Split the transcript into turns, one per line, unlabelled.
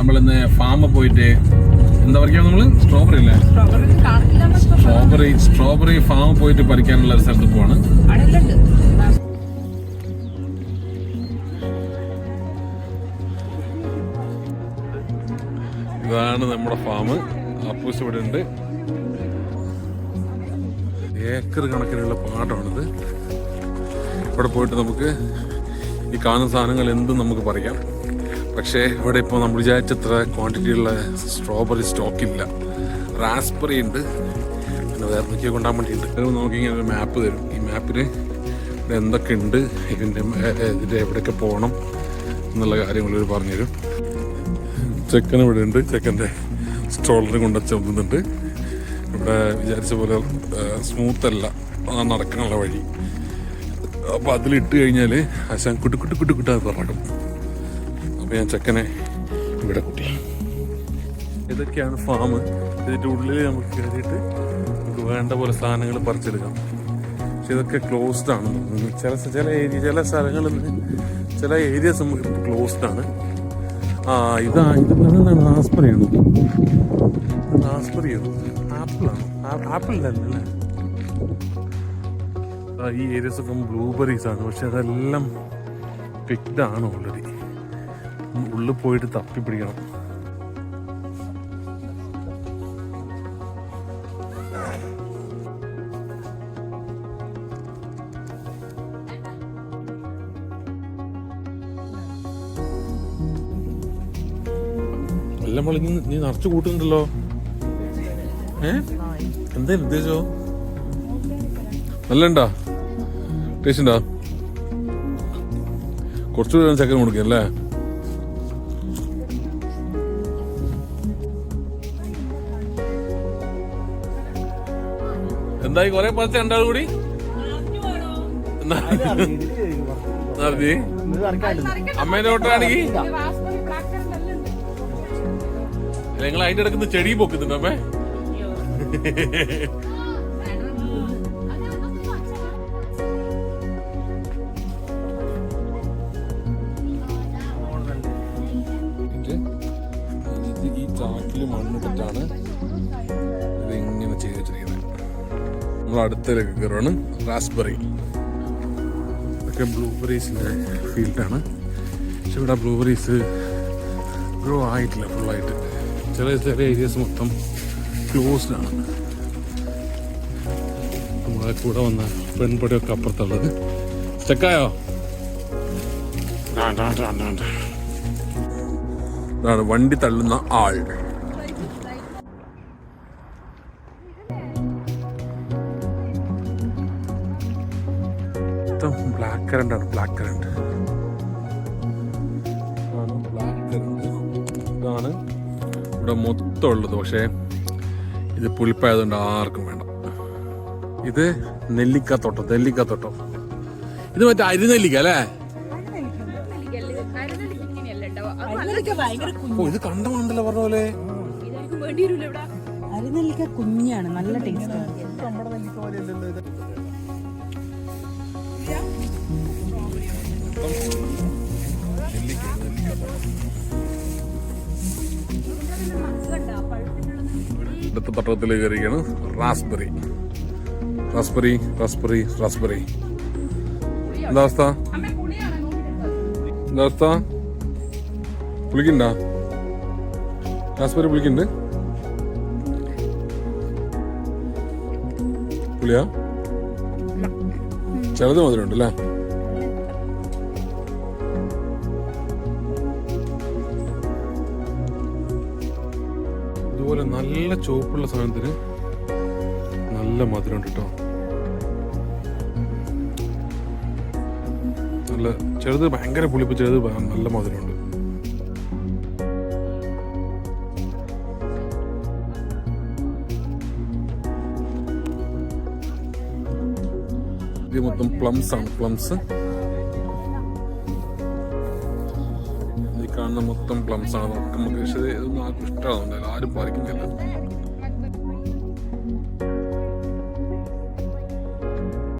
നമ്മളിന്ന് ഫാമിൽ പോയിട്ട് എന്താ പറയുക നമ്മൾ? സ്ട്രോബെറി അല്ലേ? സ്ട്രോബെറി സ്ട്രോബെറി ഫാമിൽ പോയിട്ട് പറിക്കാനുള്ള ഒരു സ്ഥലത്ത് പോവാണ്. ഇതാണ് നമ്മുടെ ഫാം അപ്പൂസ് ഇവിടെ ഉണ്ട്. ഏക്കർ കണക്കിനുള്ള പാടമാണിത് ഇവിടെ പോയിട്ട് നമുക്ക് ഈ കാണുന്ന സാധനങ്ങൾ എന്തും നമുക്ക് പറയാം പക്ഷേ ഇവിടെ ഇപ്പോൾ നമ്മൾ വിചാരിച്ചത്ര ക്വാണ്ടിറ്റിയുള്ള സ്ട്രോബെറി സ്റ്റോക്ക് ഇല്ല. റാസ്ബെറി ഉണ്ട്. പിന്നെ വേറെ എന്തൊക്കെയോ കൊണ്ടാൻ വേണ്ടിയിട്ട്. അത് നമുക്കിങ്ങനെ ഒരു മാപ്പ് തരും. ഈ മാപ്പിൽ ഇവിടെ എന്തൊക്കെ ഉണ്ട് ഇതിന്റെ ഇതിന്റെ എവിടെയൊക്കെ പോകണം എന്നുള്ള കാര്യങ്ങൾ ഇവർ പറഞ്ഞുതരും. ചെക്കൻ ഇവിടെ ഉണ്ട്. ചെക്കന്റെ സ്ട്രോളർ കൊണ്ട് ചെന്നുന്നുണ്ട് ഇവിടെ വിചാരിച്ച പോലെ സ്മൂത്ത് അല്ല. നടക്കാനുള്ള വഴി. അപ്പോൾ അതിലിട്ട് കഴിഞ്ഞാൽ ആശാൻ കുട്ടി കുട്ടി കുട്ടി കുട്ടാ പറക്കും. അപ്പോൾ ഞാൻ ചെക്കനെ ഇവിടെ കൂട്ടി. ഇതൊക്കെയാണ് ഫാം ഇതിന്റെ ഉള്ളിൽ നമുക്ക് കയറിയിട്ട് നമുക്ക് വേണ്ട പോലെ സാധനങ്ങൾ പറിച്ചെടുക്കാം. പക്ഷെ ഇതൊക്കെ ക്ലോസ്ഡ് ആണ്. ചില ചില ഏരിയ ചില സ്ഥലങ്ങളിൽ ചില ഏരിയസ് നമുക്ക് ക്ലോസ്ഡ് ആണ്. ആ ഇതാ ഇത് എന്താണ് ആസ്പറിയാണ് ആസ്പറിയാണ് ആപ്പിളാണ് ആപ്പിൾ അല്ലേ? ഈ ഏരിയസ് ഒക്കെ ബ്ലൂബെറീസ് ആണ്. പക്ഷെ അതെല്ലാം പിക്ഡ് ആണ് ഓൾറെഡി ഉള്ളിൽ പോയിട്ട് തപ്പി പിടിക്കണം. എല്ലാം വിളിഞ്ഞ് നീ നിറച്ചു കൂട്ടുന്നുണ്ടല്ലോ. ഏ? എന്താ ഉദ്ദേശോ? നല്ല ഉണ്ടാ? ടേസ്റ്റ് ഉണ്ടാ കുറച്ചുകൂടി ചക്കര കൊടുക്കുക അല്ലേ? എന്തായി? കൊറേ പറിച്ച രണ്ടാൾ കൂടി? നടത്തി അമ്മേന്റെ ഓട്ടാണെങ്കിൽ നിങ്ങൾ അതിന്റെ ഇടക്കുന്ന ചെടി പൊക്കുന്നുണ്ട് അമ്മേ? നമ്മൾ അടുത്തേക്ക് കയറുകയാണ് റാസ്ബെറി ഇതൊക്കെ ബ്ലൂബെറീസിന്റെ ഫീൽഡാണ് പക്ഷെ ഇവിടെ ബ്ലൂബെറീസ് ഗ്രോ ആയിട്ടില്ല ഫുള്ളായിട്ട് ചില ചില ഏരിയസ് മൊത്തം ക്ലോസ്ഡ് ആണ്. നമ്മളെ കൂടെ വന്ന പെൺപടിയൊക്കെ അപ്പുറത്തുള്ളത്. സ്റ്റക്കായോ? ഇതാണ് വണ്ടി തള്ളുന്ന ആൾ. മൊത്തം ബ്ലാക്ക് കറണ്ട് ആണ് ബ്ലാക്ക് കറണ്ട് ബ്ലാക്ക് കറണ്ട് ഇതാണ് ഇവിടെ മൊത്തം ഉള്ളത്. പക്ഷേ ഇത് പുളിപ്പായതുകൊണ്ട് ആർക്കും വേണ്ട. ഇത് നെല്ലിക്കാത്തോട്ടം നെല്ലിക്കാത്തോട്ടം. ഇത് മറ്റേ അരിനെല്ലിക്ക അല്ലേ? ഇത് കണ്ടമാണല്ലോ പറഞ്ഞ പോലെ?
അരിനെല്ലിക്ക കുഞ്ഞാണ് നല്ല ടേസ്റ്റ്
അടുത്ത പട്ടണത്തിൽ കയറിയാണ് റാസ്ബെറി. Raspberry raspberry raspberry. എന്താ അവസ്ഥ? എന്താ അവസ്ഥ? പുളിക്കണ്ട? റാസ്ബെറി പുളിക്കുണ്ട്? പുളിയാ? ചിലത് മധുരമുണ്ട് അല്ലേ? ഇതുപോലെ നല്ല ചുവപ്പുള്ള സാധനത്തിന് നല്ല മധുരമുണ്ട് കേട്ടോ. നല്ല ചെറുത് ഭയങ്കര പുളിപ്പ് ചെറുത് നല്ല മധുരമുണ്ട്. ഇത് മൊത്തം പ്ലംസ് ആണ്. പ്ലംസ് കാണുന്ന മൊത്തം പ്ലംസ് ആണ്. നമുക്ക് നമുക്ക് പക്ഷേ ഇതൊന്നും ആർക്കും ഇഷ്ടമാകുന്നില്ല ആരും പറിക്കുന്നില്ല